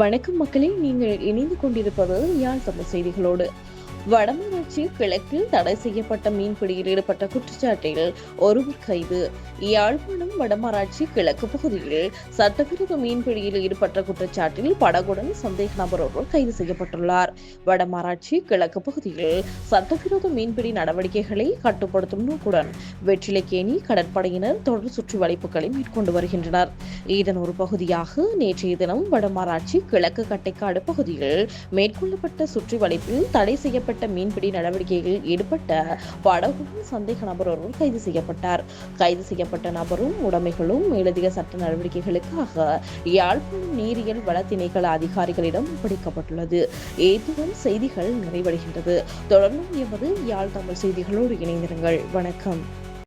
வணக்கம் மக்களே நீங்கள் இணைந்து கொண்டிருப்பது யாழ் தமிழ் செய்திகளோடு. வடமராட்சி கிழக்கில் தடை செய்யப்பட்ட மீன்பிடியில் ஈடுபட்ட குற்றச்சாட்டில் ஒருவர் கைது. யாழ்ப்பாணம் வடமராட்சி கிழக்கு பகுதியில் சட்டவிரோத மீன்பிடியில் ஈடுபட்ட குற்றச்சாட்டில் படகுடன் சந்தேக நபர் ஒருவர் கைது செய்யப்பட்டுள்ளார். வடமராட்சி கிழக்கு பகுதியில் சட்டவிரோத மீன்பிடி நடவடிக்கைகளை கட்டுப்படுத்தும் நோக்குடன் வெற்றிலைக்கேணி கடற்படையினர் தொடர் சுற்றி வளைப்புகளை மேற்கொண்டு வருகின்றனர். இதன் ஒரு பகுதியாக நேற்றைய தினம் வடமராட்சி கிழக்கு கட்டைக்காடு பகுதியில் மேற்கொள்ளப்பட்ட சுற்றி வளைப்பில் தடை செய்யப்பட்ட மீன்பிடி நடவடிக்கைகளில் ஈடுபட்ட படகுடன் சந்தேக நபர் ஒருவர் கைது செய்யப்பட்டார். கைது செய்யப்பட்ட நபரும் உடைமைகளும் மேலதிக சட்ட நடவடிக்கைகளுக்காக யாழ்ப்பாணம் நீரியல் வள திணைக்கள அதிகாரிகளிடம் ஒப்படைக்கப்பட்டுள்ளது. ஏதுடன் செய்திகள் நிறைவடைகின்றது. தொடர்ந்தும் எமது யாழ் தமிழ் செய்திகளோடு இணைந்திருங்கள். வணக்கம்.